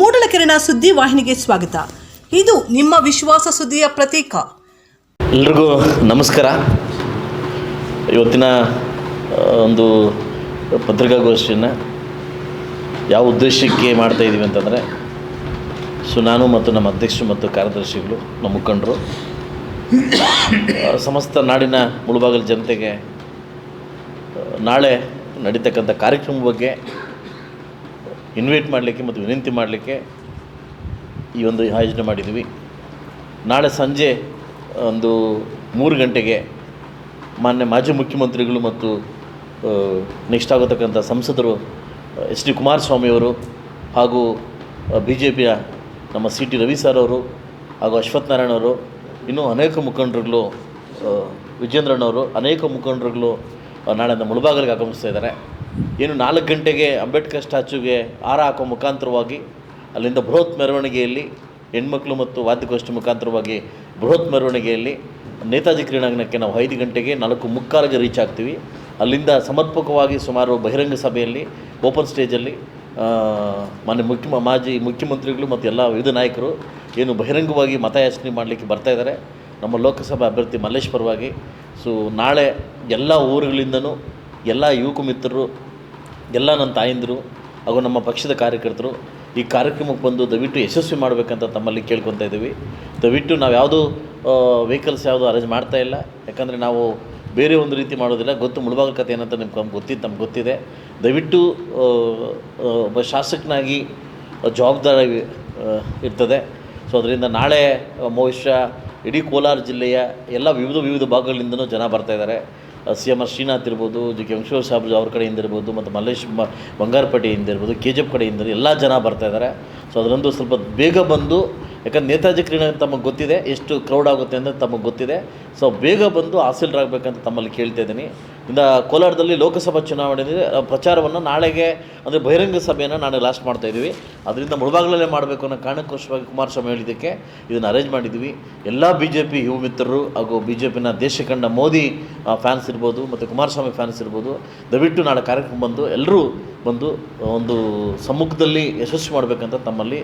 ಮೂಡಲಕೆರೆನ ಸುದ್ದಿ ವಾಹಿನಿಗೆ ಸ್ವಾಗತ. ಇದು ನಿಮ್ಮ ವಿಶ್ವಾಸ ಸುದ್ದಿಯ ಪ್ರತೀಕ. ಎಲ್ರಿಗೂ ನಮಸ್ಕಾರ. ಇವತ್ತಿನ ಒಂದು ಪತ್ರಿಕಾಗೋಷ್ಠಿಯನ್ನು ಯಾವ ಉದ್ದೇಶಕ್ಕೆ ಮಾಡ್ತಾ ಇದ್ದೀವಿ ಅಂತಂದರೆ, ಸೊ ನಾನು ಮತ್ತು ನಮ್ಮ ಅಧ್ಯಕ್ಷರು ಮತ್ತು ಕಾರ್ಯದರ್ಶಿಗಳು, ನಮ್ಮ ಮುಖಂಡರು ಸಮಸ್ತ ನಾಡಿನ ಮುಳುಬಾಗಲ ಜನತೆಗೆ ನಾಳೆ ನಡೀತಕ್ಕಂಥ ಕಾರ್ಯಕ್ರಮ ಬಗ್ಗೆ ಇನ್ವೈಟ್ ಮಾಡಲಿಕ್ಕೆ ಮತ್ತು ವಿನಂತಿ ಮಾಡಲಿಕ್ಕೆ ಈ ಒಂದು ಆಯೋಜನೆ ಮಾಡಿದ್ದೀವಿ. ನಾಳೆ ಸಂಜೆ ಒಂದು ಮೂರು ಗಂಟೆಗೆ ಮಾನ್ಯ ಮಾಜಿ ಮುಖ್ಯಮಂತ್ರಿಗಳು ಮತ್ತು ನೆಕ್ಸ್ಟ್ ಆಗತಕ್ಕಂಥ ಸಂಸದರು ಎಚ್ ಡಿ ಕುಮಾರಸ್ವಾಮಿಯವರು ಹಾಗೂ ಬಿ ಜೆ ಪಿಯ ನಮ್ಮ ಸಿ ಟಿ ರವಿ ಸರ್ ಅವರು ಹಾಗೂ ಅಶ್ವಥ್ ನಾರಾಯಣ ಅವರು, ಇನ್ನೂ ಅನೇಕ ಮುಖಂಡರುಗಳು ವಿಜೇಂದ್ರಣ್ಣವರು ಅನೇಕ ಮುಖಂಡರುಗಳು ನಾಳೆಯಿಂದ ಮುಳಬಾಗಿಲಿಗೆ ಆಗಮಿಸ್ತಾ ಇದ್ದಾರೆ. ಏನು ನಾಲ್ಕು ಗಂಟೆಗೆ ಅಂಬೇಡ್ಕರ್ ಸ್ಟ್ಯಾಚ್ಯೂಗೆ ಹಾರ ಹಾಕೋ ಮುಖಾಂತರವಾಗಿ ಅಲ್ಲಿಂದ ಬೃಹತ್ ಮೆರವಣಿಗೆಯಲ್ಲಿ ಹೆಣ್ಮಕ್ಳು ಮತ್ತು ವಾದ್ಯಗೋಷ್ಠಿ ಮುಖಾಂತರವಾಗಿ ಬೃಹತ್ ಮೆರವಣಿಗೆಯಲ್ಲಿ ನೇತಾಜಿ ಕ್ರೀಡಾಂಗಣಕ್ಕೆ ನಾವು ಐದು ಗಂಟೆಗೆ ನಾಲ್ಕು ಮುಕ್ಕಾಲಿಗೆ ರೀಚ್ ಆಗ್ತೀವಿ. ಅಲ್ಲಿಂದ ಸಮರ್ಪಕವಾಗಿ ಸುಮಾರು ಬಹಿರಂಗ ಸಭೆಯಲ್ಲಿ ಓಪನ್ ಸ್ಟೇಜಲ್ಲಿ ಮಾನ್ಯ ಮುಖ್ಯ, ಮಾಜಿ ಮುಖ್ಯಮಂತ್ರಿಗಳು ಮತ್ತು ಎಲ್ಲ ವಿವಿಧ ನಾಯಕರು ಏನು ಬಹಿರಂಗವಾಗಿ ಮತಯಾಚನೆ ಮಾಡಲಿಕ್ಕೆ ಬರ್ತಾ ಇದ್ದಾರೆ. ನಮ್ಮ ಲೋಕಸಭಾ ಅಭ್ಯರ್ಥಿ ಮಲ್ಲೇಶ್ ಪರವಾಗಿ. ಸೊ ನಾಳೆ ಎಲ್ಲ ಊರುಗಳಿಂದನೂ ಎಲ್ಲ ಯುವಕ ಮಿತ್ರರು ಎಲ್ಲ ನನ್ನ ತಾಯಂದಿರು ಹಾಗೂ ನಮ್ಮ ಪಕ್ಷದ ಕಾರ್ಯಕರ್ತರು ಈ ಕಾರ್ಯಕ್ರಮಕ್ಕೆ ಬಂದು ದಯವಿಟ್ಟು ಯಶಸ್ವಿ ಮಾಡಬೇಕಂತ ತಮ್ಮಲ್ಲಿ ಕೇಳ್ಕೊತಾ ಇದ್ದೀವಿ. ದಯವಿಟ್ಟು ನಾವು ಯಾವುದು ವೆಹಿಕಲ್ಸ್ ಯಾವುದು ಅರೇಂಜ್ ಮಾಡ್ತಾ ಇಲ್ಲ. ಯಾಕಂದರೆ ನಾವು ಬೇರೆ ಒಂದು ರೀತಿ ಮಾಡೋದಿಲ್ಲ. ಗೊತ್ತು ಮುಳುಬಾಗ ಕಥೆ ಏನಂತ ನಿಮ್ಗೆ ನಮ್ಗೆ ಗೊತ್ತಿತ್ತು ನಮ್ಗೆ ಗೊತ್ತಿದೆ. ದಯವಿಟ್ಟು ಒಬ್ಬ ಶಾಸಕನಾಗಿ ಜವಾಬ್ದಾರಿ ಇರ್ತದೆ. ಸೊ ಅದರಿಂದ ನಾಳೆ ಬಹುಶಃ ಇಡೀ ಕೋಲಾರ ಜಿಲ್ಲೆಯ ಎಲ್ಲ ವಿವಿಧ ವಿವಿಧ ಭಾಗಗಳಿಂದಲೂ ಜನ ಬರ್ತಾ ಇದ್ದಾರೆ. ಸಿ ಎಂ ಆರ್ ಶ್ರೀನಾಥ್ ಇರ್ಬೋದು, ಜಿ ಕೆ ವೆಂಕಟೇಶ್ವರ ಸಾಹೇಬ್ ಅವ್ರ ಕಡೆಯಿಂದ ಇರ್ಬೋದು, ಮತ್ತು ಮಲ್ಲೇಶ್ ಬಂಗಾರಪೇಟೆಯಿಂದ ಇರ್ಬೋದು ಕೆ ಜಿ ಎಫ್ ಕಡೆಯಿಂದ ಎಲ್ಲ ಜನ ಬರ್ತಾ ಇದ್ದಾರೆ ಸೊ ಅದರಂದು ಸ್ವಲ್ಪ ಬೇಗ ಬಂದು, ಯಾಕಂದ್ರೆ ನೇತಾಜಿ ಕ್ರೀಡೆ ತಮಗೆ ಗೊತ್ತಿದೆ, ಎಷ್ಟು ಕ್ರೌಡ್ ಆಗುತ್ತೆ ಅಂತ ತಮಗೆ ಗೊತ್ತಿದೆ. ಸೊ ಬೇಗ ಬಂದು ಹಾಸಿಲರಾಗಬೇಕಂತ ತಮ್ಮಲ್ಲಿ ಕೇಳ್ತಾ ಇದ್ದೀನಿ. ಇಂದ ಕೋಲಾರದಲ್ಲಿ ಲೋಕಸಭಾ ಚುನಾವಣೆ ಪ್ರಚಾರವನ್ನು ನಾಳೆಗೆ, ಅಂದರೆ ಬಹಿರಂಗ ಸಭೆಯನ್ನು ನಾಳೆ ಲಾಸ್ಟ್ ಮಾಡ್ತಾ ಇದ್ದೀವಿ. ಅದರಿಂದ ಮುಳುಬಾಗ್ಲಲ್ಲೇ ಮಾಡಬೇಕು ಅನ್ನೋ ಕಾರಣಕ್ಕೋಸ್ಕರವಾಗಿ ಕುಮಾರಸ್ವಾಮಿ ಹೇಳಿದ್ದಕ್ಕೆ ಇದನ್ನು ಅರೇಂಜ್ ಮಾಡಿದ್ದೀವಿ. ಎಲ್ಲ ಬಿ ಜೆ ಪಿ ಯುವ ಮಿತ್ರರು ಹಾಗೂ ಬಿ ಜೆ ಪಿನ ದೇಶ ಕಂಡ ಮೋದಿ ಫ್ಯಾನ್ಸ್ ಇರ್ಬೋದು, ಮತ್ತು ಕುಮಾರಸ್ವಾಮಿ ಫ್ಯಾನ್ಸ್ ಇರ್ಬೋದು, ದಯವಿಟ್ಟು ನಾಳೆ ಕಾರ್ಯಕ್ರಮ ಬಂದು ಎಲ್ಲರೂ ಬಂದು ಒಂದು ಸಮ್ಮುಖದಲ್ಲಿ ಯಶಸ್ವಿ ಮಾಡಬೇಕಂತ ತಮ್ಮಲ್ಲಿ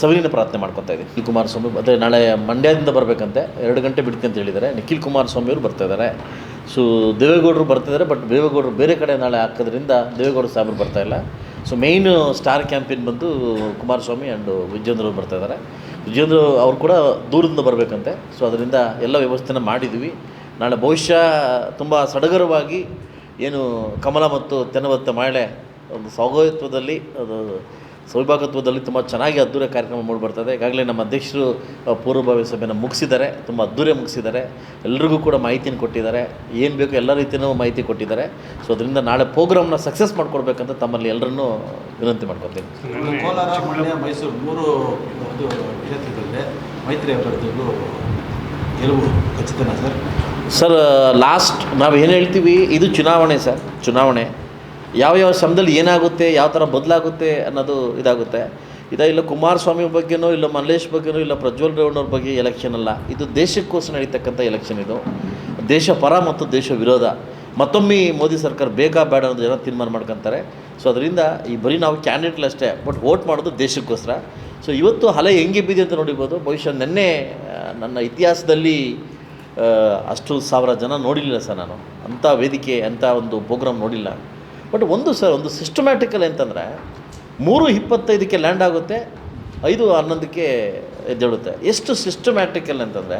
ಸವಿನ ಪ್ರಾರ್ಥನೆ ಮಾಡ್ಕೊತಾ ಇದ್ದೀವಿ. ನಿಖಿಲ್ ಕುಮಾರಸ್ವಾಮಿ ಮತ್ತು ನಾಳೆ ಮಂಡ್ಯದಿಂದ ಬರಬೇಕಂತೆ, ಎರಡು ಗಂಟೆ ಬಿಡ್ತೀನಿ ಅಂತ ಹೇಳಿದ್ದಾರೆ. ನಿಖಿಲ್ ಕುಮಾರಸ್ವಾಮಿ ಅವರು ಬರ್ತಾ ಇದ್ದಾರೆ. ಸೊ ದೇವೇಗೌಡರು ಬರ್ತಿದ್ದಾರೆ ಬಟ್ ದೇವೇಗೌಡರು ಬೇರೆ ಕಡೆ ನಾಳೆ ಹಾಕೋದ್ರಿಂದ ದೇವೇಗೌಡರು ಸಾಹೇಬರು ಇಲ್ಲ. ಸೊ ಮೇಯ್ನ್ ಸ್ಟಾರ್ ಕ್ಯಾಂಪೇನ್ ಬಂದು ಕುಮಾರಸ್ವಾಮಿ ಆ್ಯಂಡ್ ವಿಜೇಂದ್ರ ಅವರು ಬರ್ತಾ ಇದ್ದಾರೆ. ವಿಜೇಂದ್ರ ಅವರು ಕೂಡ ದೂರದಿಂದ ಬರಬೇಕಂತೆ. ಸೊ ಅದರಿಂದ ಎಲ್ಲ ವ್ಯವಸ್ಥೆನ ಮಾಡಿದ್ವಿ. ನಾಳೆ ಬಹುಶಃ ತುಂಬ ಸಡಗರವಾಗಿ ಏನು ಕಮಲ ಮತ್ತು ತೆನವತ್ತ ಮಹಿಳೆ ಒಂದು ಸೌಗತ್ವದಲ್ಲಿ ಅದು ಸೌಭಾಗತ್ವದಲ್ಲಿ ತುಂಬ ಚೆನ್ನಾಗಿ ಅದ್ದೂರಿ ಕಾರ್ಯಕ್ರಮ ಮೂಡಿ ಬರ್ತದೆ. ಈಗಾಗಲೇ ನಮ್ಮ ಅಧ್ಯಕ್ಷರು ಪೂರ್ವಭಾವಿ ಸಭೆಯನ್ನು ಮುಗಿಸಿದ್ದಾರೆ ತುಂಬ ಅದ್ದೂರಿ ಮುಗಿಸಿದ್ದಾರೆ. ಎಲ್ರಿಗೂ ಕೂಡ ಮಾಹಿತಿಯನ್ನು ಕೊಟ್ಟಿದ್ದಾರೆ. ಏನು ಬೇಕು ಎಲ್ಲ ರೀತಿಯೂ ಮಾಹಿತಿ ಕೊಟ್ಟಿದ್ದಾರೆ. ಸೊ ಅದರಿಂದ ನಾಳೆ ಪ್ರೋಗ್ರಾಮ್ನ ಸಕ್ಸಸ್ ಮಾಡಿಕೊಡ್ಬೇಕಂತ ತಮ್ಮಲ್ಲಿ ಎಲ್ಲರನ್ನೂ ವಿನಂತಿ ಮಾಡ್ಕೊತೀನಿ ಕೋಲಾರ ಮೈಸೂರು ಮೂರು ಒಂದು ಕ್ಷೇತ್ರದಲ್ಲಿ ಮೈತ್ರಿ ಅಭ್ಯರ್ಥಿಗಳು ಗೆಲುವು ಖಚಿತನಾ ಸರ್? ಸರ್ ಲಾಸ್ಟ್ ನಾವು ಏನು ಹೇಳ್ತೀವಿ? ಇದು ಚುನಾವಣೆ ಸರ್ ಚುನಾವಣೆ. ಯಾವ ಯಾವ ಸಮಯದಲ್ಲಿ ಏನಾಗುತ್ತೆ, ಯಾವ ಥರ ಬದಲಾಗುತ್ತೆ ಅನ್ನೋದು ಇದಾಗುತ್ತೆ. ಇದ ಇಲ್ಲ ಕುಮಾರಸ್ವಾಮಿ ಬಗ್ಗೆನೋ, ಇಲ್ಲ ಮಲ್ಲೇಶ್ ಬಗ್ಗೆನೋ, ಇಲ್ಲ ಪ್ರಜ್ವಲ್ ರೇವಣ್ಣವ್ರ ಬಗ್ಗೆ ಎಲೆಕ್ಷನ್ ಅಲ್ಲ. ಇದು ದೇಶಕ್ಕೋಸ್ಕರ ನಡೀತಕ್ಕಂಥ ಎಲೆಕ್ಷನ್ ಇದು. ದೇಶ ಪರ ಮತ್ತು ದೇಶ ವಿರೋಧ. ಮತ್ತೊಮ್ಮೆ ಮೋದಿ ಸರ್ಕಾರ ಬೇಕಾ ಬೇಡ ಅನ್ನೋದು ಜನ ತೀರ್ಮಾನ ಮಾಡ್ಕೊತಾರೆ. ಸೊ ಅದರಿಂದ ಈ ಬರೀ ನಾವು ಕ್ಯಾಂಡಿಡೇಟ್ಲಷ್ಟೇ ಬಟ್ ವೋಟ್ ಮಾಡೋದು ದೇಶಕ್ಕೋಸ್ಕರ. ಸೊ ಇವತ್ತು ಹಲೆ ಹೆಂಗೆ ಬಿದೆ ಅಂತ ನೋಡಿಬೋದು ಬಹುಶಃ ನಿನ್ನೆ ನನ್ನ ಇತಿಹಾಸದಲ್ಲಿ ಅಷ್ಟು ಸಾವಿರ ಜನ ನೋಡಿಲ್ಲ ಸರ್ ನಾನು. ಅಂಥ ವೇದಿಕೆ, ಅಂಥ ಒಂದು ಪ್ರೋಗ್ರಾಮ್ ನೋಡಿಲ್ಲ. ಬಟ್ ಒಂದು ಸರ್, ಒಂದು ಸಿಸ್ಟಮ್ಯಾಟಿಕಲ್ ಅಂತಂದರೆ ಮೂರು ಇಪ್ಪತ್ತೈದಕ್ಕೆ ಲ್ಯಾಂಡ್ ಆಗುತ್ತೆ, ಐದು ಹನ್ನೊಂದಕ್ಕೆ ಎದ್ದೇಳುತ್ತೆ. ಎಷ್ಟು ಸಿಸ್ಟಮ್ಯಾಟಿಕಲ್ ಅಂತಂದರೆ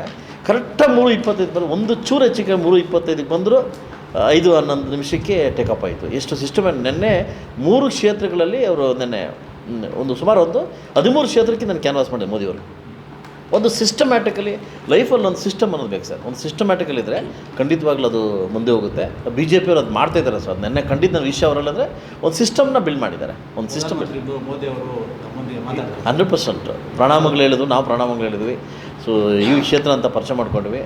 ಕರೆಕ್ಟಾಗಿ ಮೂರು ಇಪ್ಪತ್ತೈದು ಬಂದರೆ, ಒಂದು ಚೂರು ಹೆಚ್ಚಿಗೆ ಮೂರು ಇಪ್ಪತ್ತೈದಕ್ಕೆ ಬಂದರೂ, ಐದು ಹನ್ನೊಂದು ನಿಮಿಷಕ್ಕೆ ಟೇಕಪ್ ಆಯಿತು. ಎಷ್ಟು ಸಿಸ್ಟಮ್ಯಾಟ್ ನೆನ್ನೆ ಮೂರು ಕ್ಷೇತ್ರಗಳಲ್ಲಿ ಅವರು ನೆನ್ನೆ, ಒಂದು ಸುಮಾರು ಒಂದು ಹದಿಮೂರು ಕ್ಷೇತ್ರಕ್ಕೆ ನಾನು ಕ್ಯಾನ್ವಾಸ್ ಮಾಡಿದೆ ಮೋದಿಯವರು ಒಂದು ಸಿಸ್ಟಮ್ಯಾಟಿಕಲಿ ಲೈಫಲ್ಲಿ ಒಂದು ಸಿಸ್ಟಮ್ ಅನ್ನೋದು ಬೇಕು ಸರ್. ಒಂದು ಸಿಸ್ಟಮ್ಯಾಟಿಕಲಿ ಇದ್ದರೆ ಖಂಡಿತವಾಗ್ಲೂ ಅದು ಮುಂದೆ ಹೋಗುತ್ತೆ. ಬಿ ಜೆ ಪಿಯವರು ಅದು ಮಾಡ್ತಾ ಇದ್ದಾರೆ ಸರ್. ನೆನ್ನೆ ಖಂಡಿತ ನಾನು ವಿಷಯ ಅವರಲ್ಲ ಅಂದರೆ ಒಂದು ಸಿಸ್ಟಮ್ನ ಬಿಲ್ಡ್ ಮಾಡಿದ್ದಾರೆ. ಒಂದು ಸಿಸ್ಟಮ್ ಹಂಡ್ರೆಡ್ ಪರ್ಸೆಂಟ್. ಪ್ರಣಾಮಗಳು ಹೇಳಿದ್ವು ನಾವು ಪ್ರಣಾಮಗಳು ಹೇಳಿದ್ವಿ. ಸೊ ಈ ಕ್ಷೇತ್ರ ಅಂತ ಪರಿಚಯ ಮಾಡ್ಕೊಂಡ್ವಿ.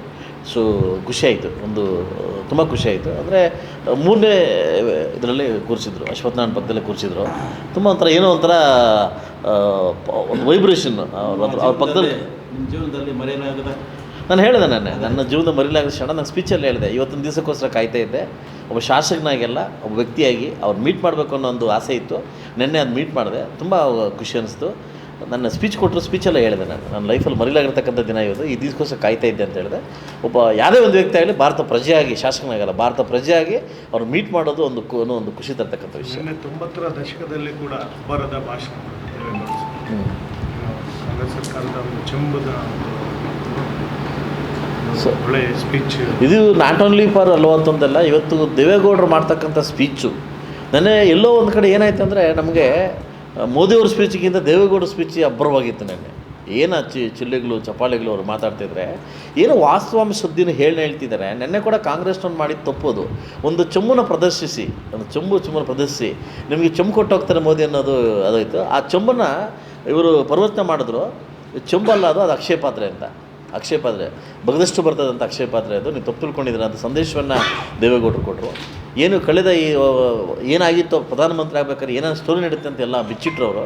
ಸೊ ಖುಷಿ ಆಯಿತು ಒಂದು ತುಂಬ ಖುಷಿ ಆಯಿತು. ಅಂದರೆ ಮೂರನೇ ಇದರಲ್ಲಿ ಕೂರಿಸಿದ್ರು ಅಶ್ವತ್ಥನಾರಾಯಣ ಪಕ್ಕದಲ್ಲೇ ಕೂರಿಸಿದ್ರು. ತುಂಬ ಒಂಥರ ಏನೋ ಒಂಥರ ಒಂದು ವೈಬ್ರೇಷನ್ ಅವ್ರ ಪಕ್ಕದಲ್ಲಿ ಜೀವನದಲ್ಲಿ ಮರೆಯಲಾಗದ ನಾನು ಹೇಳಿದೆ ನಾನು ನನ್ನ ಜೀವನದ ಮರಿಲಾಗದ ಕ್ಷಣ ನಾನು ಸ್ಪೀಚಲ್ಲಿ ಹೇಳಿದೆ ಇವತ್ತೊಂದು ದಿವಸಕ್ಕೋಸ್ಕರ ಕಾಯ್ತಾ ಇದ್ದೆ. ಒಬ್ಬ ಶಾಸಕನಾಗೆಲ್ಲ ಒಬ್ಬ ವ್ಯಕ್ತಿಯಾಗಿ ಅವ್ರು ಮೀಟ್ ಮಾಡಬೇಕು ಅನ್ನೋ ಒಂದು ಆಸೆ ಇತ್ತು. ನಿನ್ನೆ ಅದು ಮೀಟ್ ಮಾಡಿದೆ. ತುಂಬ ಖುಷಿ ಅನಿಸ್ತು. ನನ್ನ ಸ್ಪೀಚ್ ಕೊಟ್ಟರು ಸ್ಪೀಚೆಲ್ಲ ಹೇಳಿದೆ ನಾನು. ನನ್ನ ಲೈಫಲ್ಲಿ ಮರಿಲಾಗಿರ್ತಕ್ಕಂಥ ದಿನ ಇವತ್ತು ಈ ದಿವಸಕ್ಕೋಸ್ಕರ ಕಾಯ್ತಾ ಇದ್ದೆ ಅಂತ ಹೇಳಿದೆ. ಒಬ್ಬ ಯಾವುದೇ ಒಂದು ವ್ಯಕ್ತಿ ಆಗಲಿ ಭಾರತ ಪ್ರಜೆಯಾಗಿ ಶಾಸಕನಾಗಲ್ಲ ಭಾರತ ಪ್ರಜೆಯಾಗಿ ಅವ್ರು ಮೀಟ್ ಮಾಡೋದು ಒಂದು ಒಂದು ಖುಷಿ ತರ್ತಕ್ಕಂಥ ವಿಷಯ. ತೊಂಬತ್ತರ ದಶಕದಲ್ಲಿ ಕೂಡ ಅಬ್ಬರದ ಭಾಷಣ. ಸರ್ಕಾರದ ಸ್ಪೀಚ್ ಇದು ನಾಟ್ ಓನ್ಲಿ ಫಾರ್ ಅಲ್ವತ್ತೊಂದಲ್ಲ ಇವತ್ತು ದೇವೇಗೌಡರು ಮಾಡ್ತಕ್ಕಂಥ ಸ್ಪೀಚು ನೆನ್ನೆ ಎಲ್ಲೋ ಒಂದು ಕಡೆ ಏನಾಯ್ತು ಅಂದರೆ ನಮಗೆ ಮೋದಿಯವ್ರ ಸ್ಪೀಚಿಗಿಂತ ದೇವೇಗೌಡ ಸ್ಪೀಚ್ ಅಬ್ಬರವಾಗಿತ್ತು ನೆನ್ನೆ. ಏನು ಚಿ ಚಿಲ್ಲೆಗಳು ಚಪಾಳೆಗಳು ಅವರು ಮಾತಾಡ್ತಿದ್ರೆ ಏನು ವಾಸ್ತವಾಂಶ ಸುದ್ದಿನ ಹೇಳಿ ಹೇಳ್ತಿದ್ದಾರೆ. ನೆನ್ನೆ ಕೂಡ ಕಾಂಗ್ರೆಸ್ನವ್ರು ಮಾಡಿದ್ದು ತಪ್ಪೋದು. ಒಂದು ಚೊಂಬನ ಪ್ರದರ್ಶಿಸಿ, ಒಂದು ಚೊಂಬು ಚೊಂಬನ ಪ್ರದರ್ಶಿಸಿ, ನಿಮಗೆ ಚೊಂಬು ಕೊಟ್ಟು ಹೋಗ್ತಾರೆ ಮೋದಿ ಅನ್ನೋದು ಅದಾಯಿತು. ಆ ಚೆಂಬನ್ನು ಇವರು ಪರಿವರ್ತನೆ ಮಾಡಿದ್ರು. ಚೊಂಬಲ್ಲ ಅದು ಅದು ಅಕ್ಷಯ ಪಾತ್ರೆ ಅಂತ. ಅಕ್ಷಯ ಪಾತ್ರೆ ಬಗದಷ್ಟು ಬರ್ತದಂತ ಅಕ್ಷಯ ಪಾತ್ರೆ ಅದು ನೀವು ತಪ್ಪು ತಿಳ್ಕೊಂಡಿದ್ದೀರ ಅಂತ ಸಂದೇಶವನ್ನು ದೇವೇಗೌಡರು ಕೊಟ್ಟರು ಏನು ಕಳೆದ ಈ ಏನಾಗಿತ್ತು, ಪ್ರಧಾನಮಂತ್ರಿ ಆಗ್ಬೇಕಾದ್ರೆ ಏನೇನು ಸ್ಟೋರಿ ನಡೀತೆ ಅಂತ ಎಲ್ಲ ಬಿಚ್ಚಿಟ್ರು ಅವರು.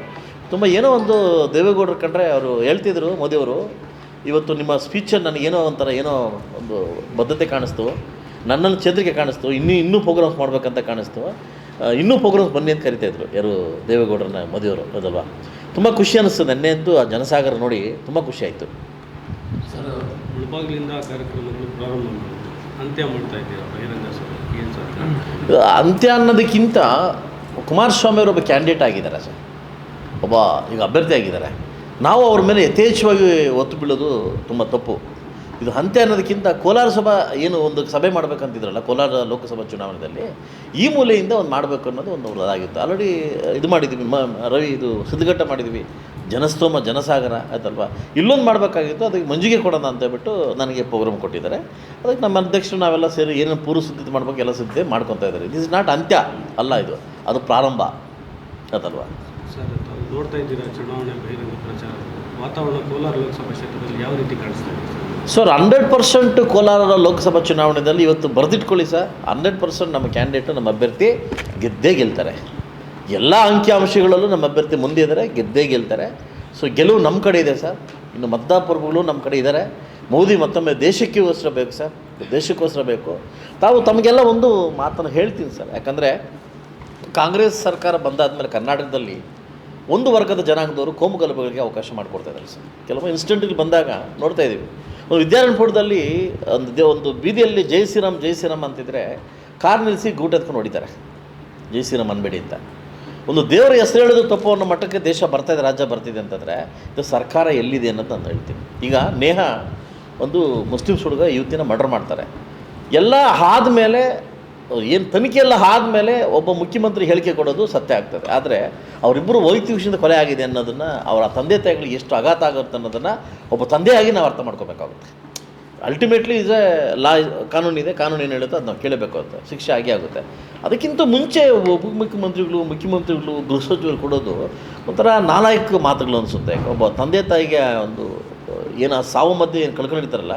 ತುಂಬ ಏನೋ ಒಂದು ದೇವೇಗೌಡರು ಕಂಡ್ರೆ ಅವರು ಹೇಳ್ತಿದ್ರು ಮೋದಿಯವರು, ಇವತ್ತು ನಿಮ್ಮ ಸ್ಪೀಚನ್ನು ನನಗೇನೋ ಒಂಥರ ಏನೋ ಒಂದು ಬದ್ಧತೆ ಕಾಣಿಸ್ತು ನನ್ನನ್ನು ಚಂದ್ರಿಕೆ ಕಾಣಿಸ್ತು, ಇನ್ನೂ ಇನ್ನೂ ಪ್ರೋಗ್ರಾಮ್ಸ್ ಮಾಡಬೇಕಂತ ಕಾಣಿಸ್ತು ಇನ್ನೂ ಪ್ರೋಗ್ರಾಮ್ಸ್ ಬನ್ನಿ ಅಂತ ಕರಿತಾಯಿದ್ರು ಯಾರು ದೇವೇಗೌಡರನ್ನ ಮೋದಿಯವರು, ಹೌದಲ್ವಾ? ತುಂಬ ಖುಷಿ ಅನ್ನಿಸ್ತು ನೆನ್ನೆ ಅಂತೂ ಆ ಜನಸಾಗರ ನೋಡಿ, ತುಂಬ ಖುಷಿ ಆಯಿತು. ಮುಳಬಾಗಿಲಿಂದ ಕಾರ್ಯಕ್ರಮಗಳು ಪ್ರಾರಂಭ ಅಂತ್ಯ ಮಾಡ್ತಾ ಇದ್ದೀರಾ ಬಹಿರಂಗ ಸಭೆ ಏನು ಸರ್ ಅಂತ್ಯ ಅನ್ನೋದಕ್ಕಿಂತ ಕುಮಾರಸ್ವಾಮಿ ಅವರು ಒಬ್ಬ ಕ್ಯಾಂಡಿಡೇಟ್ ಆಗಿದ್ದಾರೆ ಸರ್. ಒಬ್ಬ ಈಗ ಅಭ್ಯರ್ಥಿ ಆಗಿದ್ದಾರೆ. ನಾವು ಅವ್ರ ಮೇಲೆ ಯಥೇಚ್ಛವಾಗಿ ಒತ್ತು ಬೀಳೋದು ತುಂಬ ತಪ್ಪು. ಇದು ಅಂತ್ಯ ಅನ್ನೋದಕ್ಕಿಂತ ಕೋಲಾರ ಸಭಾ ಏನು ಒಂದು ಸಭೆ ಮಾಡಬೇಕಂತಿದ್ರಲ್ಲ, ಕೋಲಾರ ಲೋಕಸಭಾ ಚುನಾವಣೆಯಲ್ಲಿ ಈ ಮೂಲೆಯಿಂದ ಒಂದು ಮಾಡಬೇಕು ಅನ್ನೋದು ಒಂದು ಅದಾಗಿತ್ತು ಆಲ್ರೆಡಿ ಇದು ಮಾಡಿದ್ವಿ ಮ, ರವಿ ಇದು ಸಿದ್ಧಘಟ್ಟ ಮಾಡಿದ್ವಿ ಜನಸ್ತೋಮ ಜನಸಾಗರ ಆಯ್ತಲ್ವ? ಇಲ್ಲೊಂದು ಮಾಡಬೇಕಾಗಿತ್ತು ಅದಕ್ಕೆ ಮಂಜಿಗೆ ಕೊಡೋಣ ಅಂತ ಹೇಳ್ಬಿಟ್ಟು ನನಗೆ ಪ್ರೋಗ್ರಾಮ್ ಕೊಟ್ಟಿದ್ದಾರೆ. ಅದಕ್ಕೆ ನಮ್ಮ ಅಧ್ಯಕ್ಷರು ನಾವೆಲ್ಲ ಸೇರಿ ಏನೇನು ಪೂರ್ವ ಸಿದ್ಧತೆ ಮಾಡಬೇಕು ಎಲ್ಲ ಸಿದ್ಧತೆ ಮಾಡ್ಕೊತಾ ಇದ್ದಾರೆ. ಇಟ್ ಇಸ್ ನಾಟ್ ಅಂತ್ಯ ಅಲ್ಲ ಇದು ಅದು ಪ್ರಾರಂಭ ಆಯ್ತಲ್ವ? ನೋಡ್ತಾ ಇದ್ದೀರಾ ಚುನಾವಣೆ ಬಹಿರಂಗ ಪ್ರಚಾರ? ವಾತಾವರಣ ಕೋಲಾರ ಲೋಕಸಭಾ ಕ್ಷೇತ್ರದಲ್ಲಿ ಯಾವ ರೀತಿ ಕಾಣಿಸ್ತಾ ಇದೆ sir? Hundred percent Kolar Lok Sabha ಚುನಾವಣೆಯಲ್ಲಿ ಇವತ್ತು ಬರೆದಿಟ್ಕೊಳ್ಳಿ ಸರ್. ಹಂಡ್ರೆಡ್ ಪರ್ಸೆಂಟ್ ನಮ್ಮ ಕ್ಯಾಂಡಿಡೇಟು ನಮ್ಮ ಅಭ್ಯರ್ಥಿ ಗೆದ್ದೇ ಗೆಲ್ತಾರೆ. ಎಲ್ಲ ಅಂಕಿಅಂಶಗಳಲ್ಲೂ ನಮ್ಮ ಅಭ್ಯರ್ಥಿ ಮುಂದೆ ಇದ್ದಾರೆ, ಗೆದ್ದೇ ಗೆಲ್ತಾರೆ. ಸೊ ಗೆಲುವು ನಮ್ಮ ಕಡೆ ಇದೆ ಸರ್. ಇನ್ನು ಮತದಾರರುಗಳು ನಮ್ಮ ಕಡೆ ಇದ್ದಾರೆ. ಮೋದಿ ಮತ್ತೊಮ್ಮೆ ದೇಶಕ್ಕೋಸ್ಕರ ಬೇಕು ಸರ್. ದೇಶಕ್ಕೋಸ್ಕರ ಬೇಕು. ತಾವು ತಮಗೆಲ್ಲ ಒಂದು ಮಾತನ್ನು ಹೇಳ್ತೀನಿ ಸರ್. ಯಾಕಂದರೆ ಕಾಂಗ್ರೆಸ್ ಸರ್ಕಾರ ಬಂದಾದ ಮೇಲೆ ಕರ್ನಾಟಕದಲ್ಲಿ ಒಂದು ವರ್ಗದ ಜನಾಂಗದವರು ಕೋಮು ಗಲಭೆಗಳಿಗೆ ಅವಕಾಶ ಮಾಡಿಕೊಡ್ತಾ ಇದ್ದಾರೆ ಸರ್. ಕೆಲವೊಮ್ಮೆ ಇನ್ಸ್ಟೆಂಟಲ್ಲಿ ಬಂದಾಗ ನೋಡ್ತಾ ಇದ್ದೀವಿ. ಒಂದು ವಿದ್ಯಾರಣ್ಯಪುರದಲ್ಲಿ ಒಂದು ದೇ ಒಂದು ಬೀದಿಯಲ್ಲಿ ಜೈ ಶ್ರೀರಾಮ್ ಜೈ ಶ್ರೀರಾಮ್ ಅಂತಿದ್ರೆ ಕಾರ್ ನಿಲ್ಲಿಸಿ ಗೂಟ ಎತ್ಕೊಂಡು ಹೊಡಿತಾರೆ. ಜೈ ಶ್ರೀರಾಮ್ ಅನ್ಬೇಡಿ ಅಂತ. ಒಂದು ದೇವರ ಹೆಸರು ಹೇಳೋದು ತಪ್ಪು ಅನ್ನೋ ಮಟ್ಟಕ್ಕೆ ದೇಶ ಬರ್ತಾಯಿದೆ ರಾಜ್ಯ ಬರ್ತಿದೆ ಅಂತಂದರೆ ಇದು ಸರ್ಕಾರ ಎಲ್ಲಿದೆ ಅನ್ನೋದು ನಾನು ಹೇಳ್ತೀನಿ. ಈಗ ನೇಹ ಒಂದು ಮುಸ್ಲಿಮ್ಸ್ ಹುಡುಗ ಯುವತಿನ ಮರ್ಡರ್ ಮಾಡ್ತಾರೆ. ಎಲ್ಲ ಆದಮೇಲೆ, ಏನು ತನಿಖೆ ಎಲ್ಲ ಆದಮೇಲೆ ಒಬ್ಬ ಮುಖ್ಯಮಂತ್ರಿ ಹೇಳಿಕೆ ಕೊಡೋದು ಸತ್ಯ ಆಗ್ತದೆ. ಆದರೆ ಅವರಿಬ್ಬರು ವೈಯಕ್ತಿಕ ವಿಷಯದಿಂದ ಕೊಲೆ ಆಗಿದೆ ಅನ್ನೋದನ್ನು ಅವರ ತಂದೆ ತಾಯಿಗಳಿಗೆ ಎಷ್ಟು ಆಘಾತ ಆಗುತ್ತೆ ಅನ್ನೋದನ್ನು ಒಬ್ಬ ತಂದೆಯಾಗಿ ನಾವು ಅರ್ಥ ಮಾಡ್ಕೋಬೇಕಾಗುತ್ತೆ. ಅಲ್ಟಿಮೇಟ್ಲಿ ಇಸ್ ಎ ಲಾ ಕಾನೂನಿದೆ ಕಾನೂನು ಏನು ಹೇಳುತ್ತೋ ಅದು ನಾವು ಕೇಳಬೇಕು ಅಂತ. ಶಿಕ್ಷೆ ಆಗೇ ಆಗುತ್ತೆ. ಅದಕ್ಕಿಂತ ಮುಂಚೆ ಉಪಮುಖ್ಯಮಂತ್ರಿಗಳು ಮುಖ್ಯಮಂತ್ರಿಗಳು ಗೃಹ ಸಚಿವರು ಕೊಡೋದು ಒಂಥರ ನಾಲಾಯಕ ಮಾತುಗಳು ಅನಿಸುತ್ತೆ. ಒಬ್ಬ ತಂದೆ ತಾಯಿಗೆ ಒಂದು, ಏನು ಸಾವು ಮಧ್ಯೆ ಏನು ಕಳ್ಕೊಂಡಿರ್ತಾರಲ್ಲ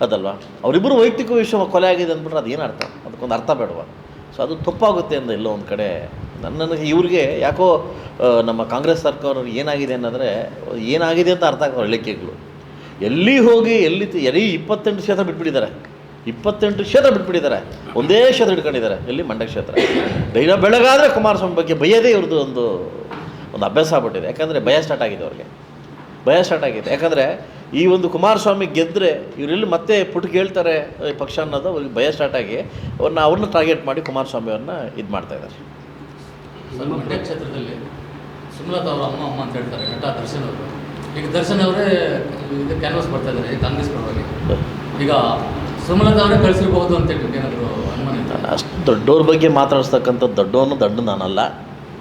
ಅದಲ್ವಾ? ಅವರಿಬ್ಬರು ವೈಯಕ್ತಿಕ ವಿಷಯ ಕೊಲೆ ಆಗಿದೆ ಅಂದ್ಬಿಟ್ರೆ ಅದೇನು ಅರ್ಥ? ಅದಕ್ಕೊಂದು ಅರ್ಥ ಬೇಡವಾ. ಸೊ ಅದು ತಪ್ಪಾಗುತ್ತೆ ಅಂತ ಎಲ್ಲೋ ಒಂದು ಕಡೆ. ನನ್ನ ಇವ್ರಿಗೆ ಯಾಕೋ ನಮ್ಮ ಕಾಂಗ್ರೆಸ್ ಸರ್ಕಾರ ಏನಾಗಿದೆ ಅನ್ನೋದ್ರೆ, ಏನಾಗಿದೆ ಅಂತ ಅರ್ಥ ಆಗ್ತವೆ ಹೇಳಿಕೆಗಳು. ಎಲ್ಲಿ ಹೋಗಿ, ಎಲ್ಲಿ ಎಲ್ಲಿ ಇಪ್ಪತ್ತೆಂಟು ಕ್ಷೇತ್ರ ಬಿಟ್ಬಿಟ್ಟಿದ್ದಾರೆ? ಇಪ್ಪತ್ತೆಂಟು ಕ್ಷೇತ್ರ ಬಿಟ್ಬಿಟ್ಟಿದ್ದಾರೆ. ಒಂದೇ ಕ್ಷೇತ್ರ ಇಟ್ಕೊಂಡಿದ್ದಾರೆ. ಎಲ್ಲಿ? ಮಂಡ್ಯ ಕ್ಷೇತ್ರ. ದಿನ ಬೆಳಗಾದರೆ ಕುಮಾರಸ್ವಾಮಿ ಬಗ್ಗೆ ಬಯ್ಯದೇ ಇವ್ರದ್ದು ಒಂದು ಒಂದು ಅಭ್ಯಾಸ ಆಗ್ಬಿಟ್ಟಿದೆ. ಯಾಕಂದರೆ ಭಯ ಸ್ಟಾರ್ಟ್ ಆಗಿದೆ ಅವ್ರಿಗೆ. ಭಯ ಸ್ಟಾರ್ಟ್ ಆಗಿದೆ. ಯಾಕಂದರೆ ಈ ಒಂದು ಕುಮಾರಸ್ವಾಮಿ ಗೆದ್ದರೆ ಇವರೆಲ್ಲಿ ಮತ್ತೆ ಪುಟ್ಟು ಹೇಳ್ತಾರೆ ಪಕ್ಷ ಅನ್ನೋದು ಅವ್ರಿಗೆ ಭಯ ಸ್ಟಾರ್ಟ್ ಆಗಿ ಅವ್ರನ್ನ ಅವ್ರನ್ನ ಟಾರ್ಗೆಟ್ ಮಾಡಿ ಕುಮಾರಸ್ವಾಮಿ ಅವ್ರನ್ನ ಇದು ಮಾಡ್ತಾ ಇದ್ದಾರೆ. ಕ್ಷೇತ್ರದಲ್ಲಿ ಸುಮಲತಾ ಅವರ ಅಮ್ಮ ಅಮ್ಮ ಅಂತ ಹೇಳ್ತಾರೆ. ನಟ ದರ್ಶನ್ ಈಗ ದರ್ಶನ್ ಅವರೇ ಇದು ಕ್ಯಾನ್ವಾಸ್ ಬರ್ತಾ ಇದ್ದಾರೆ ಕಾಂಗ್ರೆಸ್ ಪರವಾಗಿ ಈಗ ಸುಮಲತಾ ಅವರೇ ಕಳಿಸಿರ್ಬಹುದು ಅಂತ ಹೇಳಿ ಏನಾದರೂ ಅನುಮಾನ? ನಾನು ಅಷ್ಟು ದೊಡ್ಡವ್ರ ಬಗ್ಗೆ ಮಾತಾಡಿಸ್ತಕ್ಕಂಥ ದೊಡ್ಡವನು ದಡ್ಡ ನಾನಲ್ಲ.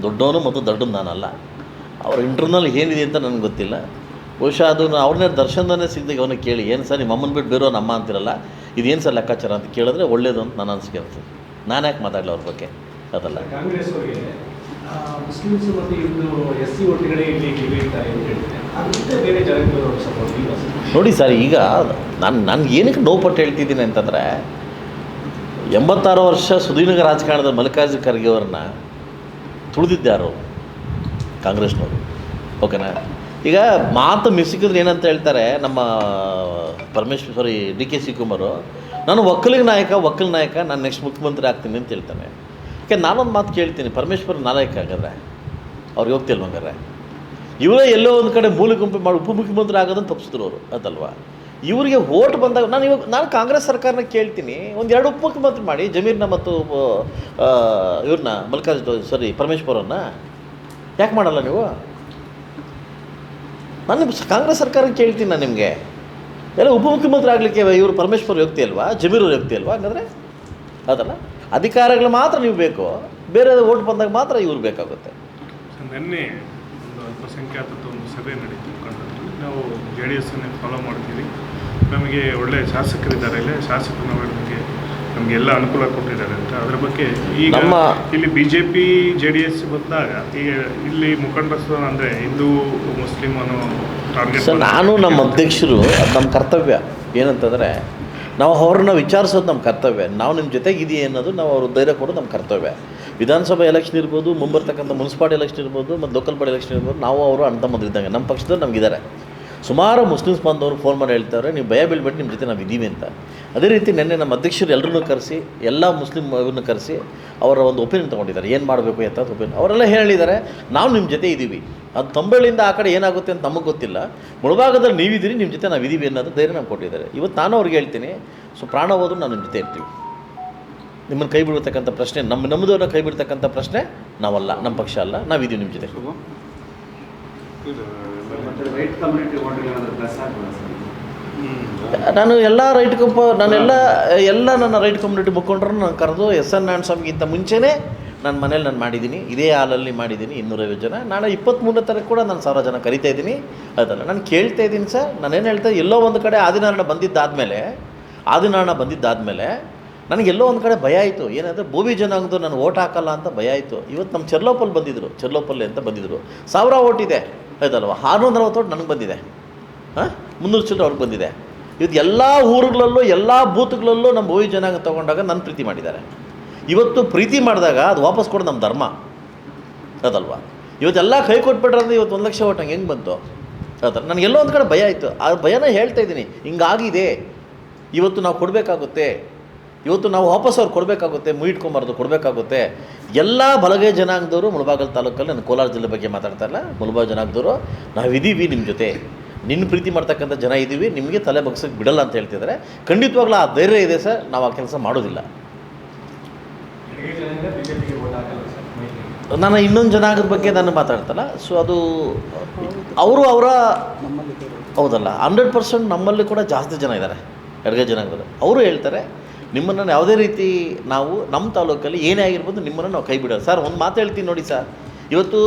ದೊಡ್ಡವನು ಮತ್ತು ದಡ್ಡ ನಾನಲ್ಲ. ಅವ್ರ ಇಂಟರ್ನಲ್ ಏನಿದೆ ಅಂತ ನನಗೆ ಗೊತ್ತಿಲ್ಲ. ಬಹುಶಃ ಅದು ಅವ್ರನ್ನೇ ದರ್ಶನದನ್ನೇ ಸಿಗ್ದಾಗ ಅವನ್ನ ಕೇಳಿ ಏನು ಸರ್ ನಿಮ್ಮ ಅಮ್ಮನ ಬಿಟ್ಟು ಬೇರೋ ನಮ್ಮ ಅಂತಿರಲ್ಲ? ಇದೇನು ಸರ್ ಲೆಕ್ಕಾಚಾರ? ಅಂತ ಕೇಳಿದ್ರೆ ಒಳ್ಳೇದು ಅಂತ ನಾನು ಅನಿಸಿಕೆ ಇರ್ತದೆ ನಾನು ಯಾಕೆ ಮಾತಾಡಲಿ ಅವ್ರ ಬಗ್ಗೆ? ಅದಲ್ಲ. ಕಾಂಗ್ರೆಸ್ ಅವರಿಗೆ ಮುಸ್ಲಿಮ್ಸ್ ಮತ್ತು ಹಿಂದೂ ಎಸ್ ಸಿ ಒಟ್ಟಿಗೆ ಇಲ್ಲಿ ಗೆಲ್ಲುತ್ತಾರೆ ಅಂತ ಹೇಳ್ತಾರೆ ನೋಡಿ ಸರ್, ಈಗ ನಾನು ನಾನು ಏನಕ್ಕೆ ನೋಪಟ್ಟು ಪಟ್ಟು ಹೇಳ್ತಿದ್ದೀನಿ ಅಂತಂದರೆ, ಎಂಬತ್ತಾರು ವರ್ಷ ಸುದೀರ್ಘ ರಾಜಕಾರಣದ ಮಲ್ಲಿಕಾರ್ಜುನ ಖರ್ಗೆ ಅವ್ರನ್ನ ತುಳಿದಿದ್ದಾರು ಕಾಂಗ್ರೆಸ್ನವರು. ಓಕೆನಾ? ಈಗ ಮಾತು ಮಿಸಿಕಿದ್ರೆ ಏನಂತ ಹೇಳ್ತಾರೆ, ನಮ್ಮ Parameshwar sorry D K Shivakumar, ನಾನು ಒಕ್ಕಲಿಗೆ ನಾಯಕ, ಒಕ್ಕಲ ನಾಯಕ, ನಾನು ನೆಕ್ಸ್ಟ್ ಮುಖ್ಯಮಂತ್ರಿ ಆಗ್ತೀನಿ ಅಂತ ಹೇಳ್ತಾನೆ. ಯಾಕೆ ನಾನೊಂದು ಮಾತು ಕೇಳ್ತೀನಿ, ಪರಮೇಶ್ವರ್ ನಾಯಕ ಹಾಗಾದ್ರೆ? ಅವ್ರಿಗೆ ಹೋಗ್ತಿಲ್ವ ಹಂಗಾರೆ ಇವರೇ ಎಲ್ಲೋ ಒಂದು ಕಡೆ ಮೂಲ ಗುಂಪು ಮಾಡಿ, ಉಪಮುಖ್ಯಮಂತ್ರಿ ಆಗೋದನ್ನು ತಪ್ಪಿಸಿದ್ರು ಅವರು, ಅದಲ್ವಾ? ಇವರಿಗೆ ಓಟ್ ಬಂದಾಗ, ನಾನು ಇವಾಗ, ನಾನು ಕಾಂಗ್ರೆಸ್ ಸರ್ಕಾರನ ಕೇಳ್ತೀನಿ, ಒಂದು ಎರಡು ಉಪಮುಖ್ಯಮಂತ್ರಿ ಮಾಡಿ, ಜಮೀರ್ನ ಮತ್ತು ಇವ್ರನ್ನ ಮಲ್ಲಿಕಾರ್ಜುನ ಸಾರಿ ಪರಮೇಶ್ವರನ್ನ ಯಾಕೆ ಮಾಡಲ್ಲ ನೀವು? ನಾನು ಕಾಂಗ್ರೆಸ್ ಸರ್ಕಾರ ಕೇಳ್ತೀನಿ ನಾನು ನಿಮಗೆ. ಎಲ್ಲ ಉಪಮುಖ್ಯಮಂತ್ರಿ ಆಗಲಿಕ್ಕೆ ಇವರು ಪರಮೇಶ್ವರ್ ವ್ಯಕ್ತಿ ಅಲ್ವಾ, ಜಮೀರ್ ಅವ್ರ ವ್ಯಕ್ತಿ ಅಲ್ವಾ, ಹಾಗಾದರೆ? ಅದಲ್ಲ? ಅಧಿಕಾರಗಳು ಮಾತ್ರ ನೀವು ಬೇಕು, ಬೇರೆ ಓಟ್ ಬಂದಾಗ ಮಾತ್ರ ಇವ್ರು ಬೇಕಾಗುತ್ತೆ. ಅಲ್ಪಸಂಖ್ಯಾತದ ಒಂದು ಸಭೆ ನಡೀತು ಮುಖಂಡರಲ್ಲಿ ನಾವು ಜೆ ಡಿ ಎಸ್ಸನ್ನೇ ಫಾಲೋ ಮಾಡ್ತೀವಿ. ನಮಗೆ ಒಳ್ಳೆಯ ಶಾಸಕರಿದ್ದಾರೆ ಇಲ್ಲೇ. ಶಾಸಕರು ಬಗ್ಗೆ ನಮಗೆ ಎಲ್ಲ ಅನುಕೂಲ ಕೊಟ್ಟಿದ್ದಾರೆ ಅಂತ. ಅದರ ಬಗ್ಗೆ ಈಗ ನಮ್ಮ- ಇಲ್ಲಿ B J P J D S ಬಂದಾಗ ಈಗ ಇಲ್ಲಿ ಮುಖಂಡಸ್ಥ ಅಂದರೆ ಹಿಂದೂ ಮುಸ್ಲಿಮ್ ಅನ್ನೋ ಟಾರ್ಗೆಟ್ ಸರ್ ನಾನು ನಮ್ಮ ಅಧ್ಯಕ್ಷರು ಅದು ನಮ್ಮ ಕರ್ತವ್ಯ. ಏನಂತಂದರೆ ನಾವು ಅವ್ರನ್ನ ವಿಚಾರಿಸೋದು ನಮ್ಮ ಕರ್ತವ್ಯ. ನಾವು ನಿಮ್ಮ ಜೊತೆಗಿದೆಯೇ ಅನ್ನೋದು ನಾವು ಅವ್ರ ಧೈರ್ಯ ಕೊಡೋದು ನಮ್ಮ ಕರ್ತವ್ಯ. ವಿಧಾನಸಭಾ ಎಲೆಕ್ಷನ್ ಇರ್ಬೋದು, ಮುಂಬರ್ತಕ್ಕಂಥ ಮುನ್ಸಿಪಾಲ್ಟಿ ಎಲೆಕ್ಷನ್ ಇರ್ಬೋದು, ಮತ್ತು ಲೋಕಲ್ ಬಾಡಿ ಎಲೆಕ್ಷನ್ ಇರ್ಬೋದು, ನಾವು ಅವರು ಅಣ್ಣ ಇದ್ದಂಗೆ. ನಮ್ಮ ಪಕ್ಷದಲ್ಲಿ ನಮಗಿದ್ದಾರೆ. ಸುಮಾರು ಮುಸ್ಲಿಮ್ಸ್ ಬಾಂಧವರು ಫೋನ್ ಮಾಡಿ ಹೇಳ್ತಾರೆ, ನೀವು ಭಯ ಬೀಳ್ಬಿಟ್ಟು ನಿಮ್ಮ ಜೊತೆ ನಾವು ಇದ್ದೀವಿ ಅಂತ. ಅದೇ ರೀತಿ ನಿನ್ನೆ ನಮ್ಮ ಅಧ್ಯಕ್ಷರು ಎಲ್ಲರನ್ನೂ ಕರೆಸಿ, ಎಲ್ಲ ಮುಸ್ಲಿಂ ಇವ್ರನ್ನ ಕರೆಸಿ ಅವರ ಒಂದು ಒಪಿನಿಯನ್ ತೊಗೊಂಡಿದ್ದಾರೆ. ಏನು ಮಾಡಬೇಕು ಅಂತ ಒಪಿನಿಯನ್ ಅವರೆಲ್ಲ ಹೇಳಿದ್ದಾರೆ, ನಾವು ನಿಮ್ಮ ಜೊತೆ ಇದ್ದೀವಿ ಅದು ತಂಬಳಿಂದ ಆ ಕಡೆ ಏನಾಗುತ್ತೆ ಅಂತ ನಮಗೆ ಗೊತ್ತಿಲ್ಲ. ಮುಳಭಾಗದಲ್ಲಿ ನೀವಿದ್ದೀರಿ ನಿಮ್ಮ ಜೊತೆ ನಾವು ಇದ್ದೀವಿ ಅನ್ನೋದು ಧೈರ್ಯ ನಮ್ಗೆ ಕೊಟ್ಟಿದ್ದಾರೆ. ಇವತ್ತು ನಾನು ಅವ್ರಿಗೆ ಹೇಳ್ತೀನಿ, ಸೊ ಪ್ರಾಣ ಹೋದ್ರು ನಾನು ನಿಮ್ಮ ಜೊತೆ ಇರ್ತೀವಿ. ನಿಮ್ಮನ್ನು ಕೈ ಬಿಡ್ತಕ್ಕಂಥ ಪ್ರಶ್ನೆ ನಮ್ಮ ನಮ್ಮದವ್ರನ್ನ ಕೈ ಬಿಡ್ತಕ್ಕಂಥ ಪ್ರಶ್ನೆ ನಾವಲ್ಲ ನಮ್ಮ ಪಕ್ಷ ಅಲ್ಲ ನಾವಿದ್ದೀವಿ ನಿಮ್ಮ ಜೊತೆ. ನಾನು ಎಲ್ಲ ರೈಟ್ ಕಂಪ ನಾನೆಲ್ಲ ಎಲ್ಲ ನನ್ನ ರೈಟ್ ಕಮ್ಯುನಿಟಿ ಮುಖಂಡರು ನಾನು ಕರೆದು ಎಸ್ ಎನ್ ನಾರಾಯಣ ಸ್ವಾಮಿಗಿಂತ ಮುಂಚೆನೇ ನನ್ನ ಮನೇಲಿ ನಾನು ಮಾಡಿದ್ದೀನಿ ಇದೇ ಹಾಲಲ್ಲಿ ಮಾಡಿದ್ದೀನಿ ಇನ್ನೂರೈವತ್ತು ಜನ. ನಾಳೆ ಇಪ್ಪತ್ತ್ಮೂರನೇ ತಾರೀಕು ಕೂಡ ನಾನು ಸಾವಿರ ಜನ ಕರಿತಾ ಇದ್ದೀನಿ. ಅದಲ್ಲ ನಾನು ಕೇಳ್ತಾ ಇದ್ದೀನಿ ಸರ್ ನಾನೇನು ಹೇಳ್ತಾ ಎಲ್ಲೋ ಒಂದು ಕಡೆ ಆದಿನಾರಾಯಣ ಬಂದಿದ್ದಾದಮೇಲೆ ಆದಿನಾರಾಯಣ ಬಂದಿದ್ದಾದಮೇಲೆ ನನಗೆಲ್ಲೋ ಒಂದು ಕಡೆ ಭಯ ಆಯಿತು. ಏನಂದರೆ ಭೂಮಿ ಜನಾಂಗದ್ದು ನಾನು ಓಟ್ ಹಾಕಲ್ಲ ಅಂತ ಭಯ ಆಯಿತು. ಇವತ್ತು ನಮ್ಮ ಚೆರ್ಲೋಪಲ್ಲಿ ಬಂದಿದ್ದರು ಚೆರ್ಲೋಪಲ್ಲಿ ಅಂತ ಬಂದಿದ್ದರು ಸಾವಿರ ಓಟ್ ಇದೆ. ಆಯ್ತಲ್ವ ಆರುನೂರ ನಲ್ವತ್ತು ಓಟ್ ನನಗೆ ಬಂದಿದೆ. ಹಾಂ? ಮುನ್ನೂರು ಚಿಲ್ಲರೆ ಅವ್ರಿಗೆ ಬಂದಿದೆ. ಇವತ್ತು ಎಲ್ಲ ಊರುಗಳಲ್ಲೂ, ಎಲ್ಲ ಬೂತ್ಗಳಲ್ಲೂ ನಮ್ಮ ಭೂಮಿ ಜನಾಂಗ ತೊಗೊಂಡಾಗ ನನ್ನ ಪ್ರೀತಿ ಮಾಡಿದ್ದಾರೆ. ಇವತ್ತು ಪ್ರೀತಿ ಮಾಡಿದಾಗ ಅದು ವಾಪಸ್ ಕೊಡೋದು ನಮ್ಮ ಧರ್ಮ. ಅದಲ್ವ ಇವತ್ತೆಲ್ಲ ಕೈ ಕೊಟ್ಬಿಟ್ರೆ ಇವತ್ತು ಒಂದು ಲಕ್ಷ ಓಟ್ ಹೆಂಗೆ ಬಂತು? ಅದ್ರ ನನಗೆ ಎಲ್ಲೋ ಒಂದು ಕಡೆ ಭಯ ಆಯಿತು. ಆ ಭಯನ ಹೇಳ್ತಾ ಇದ್ದೀನಿ. ಹಿಂಗಾಗಿದೆ. ಇವತ್ತು ನಾವು ಕೊಡಬೇಕಾಗುತ್ತೆ. ಇವತ್ತು ನಾವು ವಾಪಸ್ ಅವ್ರು ಕೊಡಬೇಕಾಗುತ್ತೆ ಮುಯಿಟ್ಕೊಂಬಾರ್ದು ಕೊಡಬೇಕಾಗುತ್ತೆ. ಎಲ್ಲ ಬಲಗೈ ಜನಾಂಗದವರು ಮುಳಬಾಗಲ್ ತಾಲೂಕಲ್ಲಿ ನಾನು ಕೋಲಾರ ಜಿಲ್ಲೆ ಬಗ್ಗೆ ಮಾತಾಡ್ತಾ ಇಲ್ಲ ಮುಳಬಾಗ ಜನಾಂಗದವರು, ನಾವಿದ್ದೀವಿ ನಿಮ್ಮ ಜೊತೆ. ನಿನ್ನ ಪ್ರೀತಿ ಮಾಡ್ತಕ್ಕಂಥ ಜನ ಇದ್ದೀವಿ ನಿಮಗೆ ತಲೆ ಬಗ್ಸಕ್ಕೆ ಬಿಡಲ್ಲ ಅಂತ ಹೇಳ್ತಿದ್ದಾರೆ ಖಂಡಿತವಾಗ್ಲೂ ಆ ಧೈರ್ಯ ಇದೆ ಸರ್, ನಾವು ಆ ಕೆಲಸ ಮಾಡೋದಿಲ್ಲ. ನಾನು ಇನ್ನೊಂದು ಜನಾಂಗದ ಬಗ್ಗೆ ನಾನು ಮಾತಾಡ್ತಲ್ಲ ಸೊ ಅದು ಅವರು ಅವರ ಹೌದಲ್ಲ, ಹಂಡ್ರೆಡ್ ಪರ್ಸೆಂಟ್ ನಮ್ಮಲ್ಲಿ ಕೂಡ ಜಾಸ್ತಿ ಜನ ಇದ್ದಾರೆ ಎಡಗೈ ಜನಾಂಗದಲ್ಲಿ ಅವರು ಹೇಳ್ತಾರೆ ನಿಮ್ಮನ್ನು ಯಾವುದೇ ರೀತಿ ನಾವು ನಮ್ಮ ತಾಲೂಕಲ್ಲಿ ಏನೇ ಆಗಿರ್ಬೋದು ನಿಮ್ಮನ್ನು ನಾವು ಕೈ ಬಿಡೋದು ಸರ್, ಒಂದು ಮಾತು ಹೇಳ್ತೀನಿ ನೋಡಿ ಸರ್. ಇವತ್ತು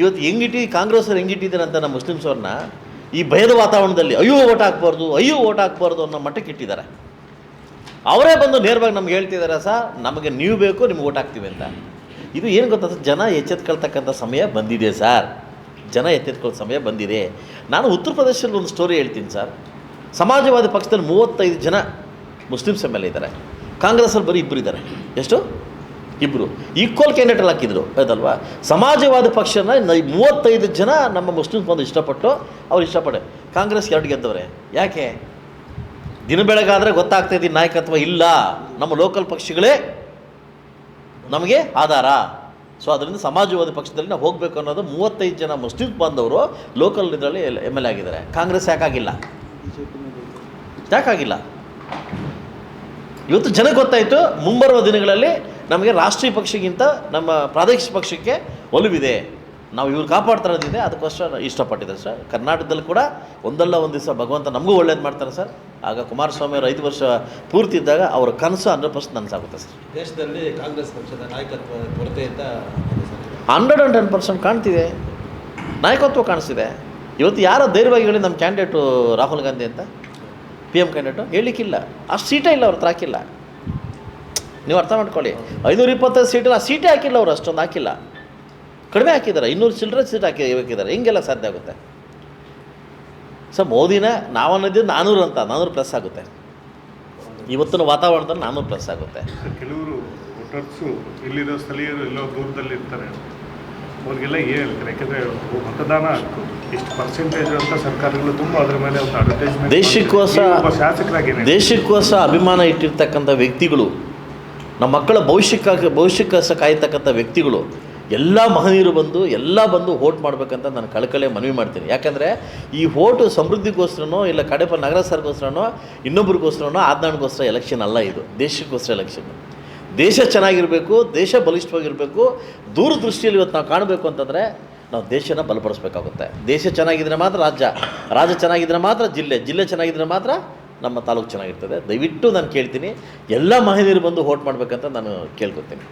ಇವತ್ತು ಹೆಂಗಿಟ್ಟಿ ಕಾಂಗ್ರೆಸ್ ಅವ್ರು ಹೆಂಗಿಟ್ಟಿದ್ದಾರೆ ಅಂತ ನಮ್ಮ ಮುಸ್ಲಿಮ್ಸವ್ರನ್ನ ಈ ಭಯದ ವಾತಾವರಣದಲ್ಲಿ ಅಯ್ಯೋ ಓಟ್ ಹಾಕ್ಬಾರ್ದು, ಅಯ್ಯೋ ಓಟ್ ಹಾಕ್ಬಾರ್ದು ಅನ್ನೋ ಮಟ್ಟಕ್ಕೆ ಇಟ್ಟಿದ್ದಾರೆ. ಅವರೇ ಬಂದು ನೇರವಾಗಿ ನಮ್ಗೆ ಹೇಳ್ತಿದ್ದಾರೆ, ಸರ್, ನಮಗೆ ನೀವು ಬೇಕು, ನಿಮ್ಗೆ ಓಟ್ ಹಾಕ್ತೀವಿ ಅಂತ. ಇದು ಏನು ಗೊತ್ತ ಜನ ಎಚ್ಚೆತ್ಕೊಳ್ತಕ್ಕಂಥ ಸಮಯ ಬಂದಿದೆ ಸರ್. ಜನ ಎತ್ತೆತ್ಕೊಳ್ಳೋ ಸಮಯ ಬಂದಿದೆ. ನಾನು ಉತ್ತರ ಪ್ರದೇಶದಲ್ಲಿ ಒಂದು ಸ್ಟೋರಿ ಹೇಳ್ತೀನಿ ಸರ್. ಸಮಾಜವಾದಿ ಪಕ್ಷದಲ್ಲಿ ಮೂವತ್ತೈದು ಜನ ಮುಸ್ಲಿಮ್ಸ್ ಎಂ ಎಲ್ ಇದ್ದಾರೆ ಕಾಂಗ್ರೆಸ್ಸಲ್ಲಿ ಬರೀ ಇಬ್ಬರು ಇದ್ದಾರೆ ಎಷ್ಟು? ಇಬ್ಬರು ಈಕ್ವಲ್ ಕ್ಯಾಂಡಿಡೇಟ್ ಹಾಕಿದ್ರು. ಅದಲ್ವಾ ಸಮಾಜವಾದ ಪಕ್ಷನ ಮೂವತ್ತೈದು ಜನ ನಮ್ಮ ಮುಸ್ಲಿಮ್ಸ್ ಬಂದು ಇಷ್ಟಪಟ್ಟು ಅವ್ರು ಇಷ್ಟಪಡೆ. ಕಾಂಗ್ರೆಸ್ ಎರಡು ಗೆದ್ದವ್ರೆ? ಯಾಕೆ? ದಿನ ಬೆಳಗಾದರೆ ಗೊತ್ತಾಗ್ತೈತಿ ನಾಯಕತ್ವ ಇಲ್ಲ. ನಮ್ಮ ಲೋಕಲ್ ಪಕ್ಷಗಳೇ ನಮಗೆ ಆಧಾರ. ಸೊ ಅದರಿಂದ ಸಮಾಜವಾದಿ ಪಕ್ಷದಲ್ಲಿ ನಾವು ಹೋಗಬೇಕು ಅನ್ನೋದು ಮೂವತ್ತೈದು ಜನ ಮುಸ್ಲಿಂ ಬಾಂಧವರು ಲೋಕಲ್ ಇದರಲ್ಲಿ ಎಂ ಎಲ್ ಎ ಆಗಿದ್ದಾರೆ. ಕಾಂಗ್ರೆಸ್ ಯಾಕಾಗಿಲ್ಲ? ಯಾಕಾಗಿಲ್ಲ? ಇವತ್ತು ಜನಕ್ಕೆ ಗೊತ್ತಾಯಿತು ಮುಂಬರುವ ದಿನಗಳಲ್ಲಿ ನಮಗೆ ರಾಷ್ಟ್ರೀಯ ಪಕ್ಷಕ್ಕಿಂತ ನಮ್ಮ ಪ್ರಾದೇಶಿಕ ಪಕ್ಷಕ್ಕೆ ಒಲವಿದೆ. ನಾವು ಇವ್ರು ಕಾಪಾಡ್ತಾ ಇರೋದಿದೆ ಅದಕ್ಕೋಸ್ಕರ ಇಷ್ಟಪಟ್ಟಿದ್ದಾರೆ ಸರ್. ಕರ್ನಾಟಕದಲ್ಲಿ ಕೂಡ ಒಂದಲ್ಲ ಒಂದು ದಿವಸ ಭಗವಂತ ನಮಗೂ ಒಳ್ಳೇದು ಮಾಡ್ತಾರೆ ಸರ್. ಆಗ ಕುಮಾರಸ್ವಾಮಿ ಅವರು ಐದು ವರ್ಷ ಪೂರ್ತಿ ಇದ್ದಾಗ ಅವರ ಕನಸು ಹಂಡ್ರೆಡ್ ಪರ್ಸೆಂಟ್ ನನಸಾಗುತ್ತೆ ಸರ್. ದೇಶದಲ್ಲಿ ಕಾಂಗ್ರೆಸ್ ಪಕ್ಷದ ನಾಯಕತ್ವ ಕೊರತೆ ಅಂತ. ಹಂಡ್ರೆಡ್ ಆ್ಯಂಡ್ ಟೆನ್ ಪರ್ಸೆಂಟ್ ಕಾಣ್ತಿದೆ. ನಾಯಕತ್ವ ಕಾಣಿಸ್ತಿದೆ. ಇವತ್ತು ಯಾರೋ ಧೈರ್ಯವಾಗಿ ಹೇಳಿ ನಮ್ಮ ಕ್ಯಾಂಡಿಡೇಟು ರಾಹುಲ್ ಗಾಂಧಿ ಅಂತ? ಪಿ ಎಂ ಕ್ಯಾಂಡಿಡೇಟು ಹೇಳಲಿಕ್ಕಿಲ್ಲ. ಅಷ್ಟು ಸೀಟೇ ಇಲ್ಲ, ಅವ್ರ ಹತ್ರ ಹಾಕಿಲ್ಲ ನೀವು ಅರ್ಥ ಮಾಡ್ಕೊಳ್ಳಿ. ಐನೂರ ಇಪ್ಪತ್ತೈದು ಆ ಸೀಟೇ ಹಾಕಿಲ್ಲ ಅವರು, ಅಷ್ಟೊಂದು ಹಾಕಿಲ್ಲ. ಕಡಿಮೆ ಹಾಕಿದ್ದಾರೆ, ಇನ್ನೂರು ಚಿಲ್ಲರೆ ಸೀಟ್ ಹಾಕಿ ಹಾಕಿದ್ದಾರೆ. ಹಿಂಗೆಲ್ಲ ಸಾಧ್ಯ ಆಗುತ್ತೆ. ಸರ್ ಮೋದಿನ ನಾವು ಅನ್ನೋದಿದ್ದು ನಾನ್ನೂರು ಅಂತ ನಾನ್ನೂರು ಪ್ಲಸ್ ಆಗುತ್ತೆ. ಇವತ್ತಿನ ವಾತಾವರಣದಲ್ಲಿ ನಾನ್ನೂರು ಪ್ಲಸ್ ಆಗುತ್ತೆ. ಕೆಲವರು ಇಲ್ಲಿರೋ ಸ್ಥಳೀಯರು ಎಲ್ಲೋ ದೂರದಲ್ಲಿ ಇರ್ತಾರೆ ಅವ್ರಿಗೆಲ್ಲ ಹೇಳ್ತಾರೆ. ಯಾಕಂದರೆ ಮತದಾನ ಎಷ್ಟು ಪರ್ಸೆಂಟೇಜ್ ಅಂತ ಸರ್ಕಾರಗಳು ತುಂಬ ಅದರ ಮೇಲೆ ಒಂದು ಅಡ್ವರ್ಟೈಸ್ಮೆಂಟ್ ದೇಶಕ್ಕೋಸ ಒಬ್ಬ ಶಾಸಕರಾಗಿ ದೇಶಕ್ಕೋಸ ದೇಶಕ್ಕೋಸ್ಕರ ಅಭಿಮಾನ ಇಟ್ಟಿರ್ತಕ್ಕಂಥ ವ್ಯಕ್ತಿಗಳು ನಮ್ಮ ಮಕ್ಕಳ ಭವಿಷ್ಯಕ್ಕಾಗಿ ಭವಿಷ್ಯಕ್ಕೋಸ ಕಾಯ್ತಕ್ಕಂಥ ವ್ಯಕ್ತಿಗಳು ಎಲ್ಲ ಮಹನೀಯರು ಬಂದು ಎಲ್ಲ ಬಂದು ವೋಟ್ ಮಾಡಬೇಕಂತ ನಾನು ಕಳಕಳೆ ಮನವಿ ಮಾಡ್ತೀನಿ. ಯಾಕಂದರೆ ಈ ವೋಟು ಸಮೃದ್ಧಿಗೋಸ್ಕರನೋ ಇಲ್ಲ ಕಡೆಪ ನಗರ ಸರ್ಗೋಸ್ಕರನೋ ಇನ್ನೊಬ್ರಿಗೋಸ್ಕರನೋ ಆದ್ನಾಡ್ಗೋಸ್ಕರ ಎಲೆಕ್ಷನ್ ಅಲ್ಲ ಇದು. ದೇಶಕ್ಕೋಸ್ಕರ ಎಲೆಕ್ಷನ್ ದೇಶ ಚೆನ್ನಾಗಿರಬೇಕು ದೇಶ ಬಲಿಷ್ಠವಾಗಿರಬೇಕು ದೂರದೃಷ್ಟಿಯಲ್ಲಿ ಇವತ್ತು ನಾವು ಕಾಣಬೇಕು ಅಂತಂದರೆ ನಾವು ದೇಶನ ಬಲಪಡಿಸ್ಬೇಕಾಗುತ್ತೆ. ದೇಶ ಚೆನ್ನಾಗಿದ್ದರೆ ಮಾತ್ರ ರಾಜ್ಯ ರಾಜ್ಯ ಚೆನ್ನಾಗಿದ್ದರೆ ಮಾತ್ರ ಜಿಲ್ಲೆ ಜಿಲ್ಲೆ ಚೆನ್ನಾಗಿದ್ದರೆ ಮಾತ್ರ ನಮ್ಮ ತಾಲೂಕು ಚೆನ್ನಾಗಿರ್ತದೆ. ದಯವಿಟ್ಟು ನಾನು ಕೇಳ್ತೀನಿ ಎಲ್ಲ ಮಹಿಳೆಯರು ಬಂದು ವೋಟ್ ಮಾಡಬೇಕಂತ ನಾನು ಕೇಳ್ಕೊತೀನಿ.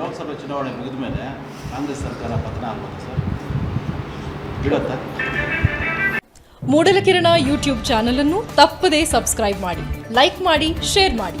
ಲೋಕಸಭೆ ಚುನಾವಣೆ ಮುಗಿದ ಮೇಲೆ ಕಾಂಗ್ರೆಸ್ ಸರ್ಕಾರ ಪತನ ಆಗ್ಬೋದು ಸರ್? ಬಿಡುತ್ತಾ? ಮೂಡಲಕಿರಣ ಯೂಟ್ಯೂಬ್ ಚಾನಲನ್ನು ತಪ್ಪದೇ ಸಬ್ಸ್ಕ್ರೈಬ್ ಮಾಡಿ ಲೈಕ್ ಮಾಡಿ ಶೇರ್ ಮಾಡಿ.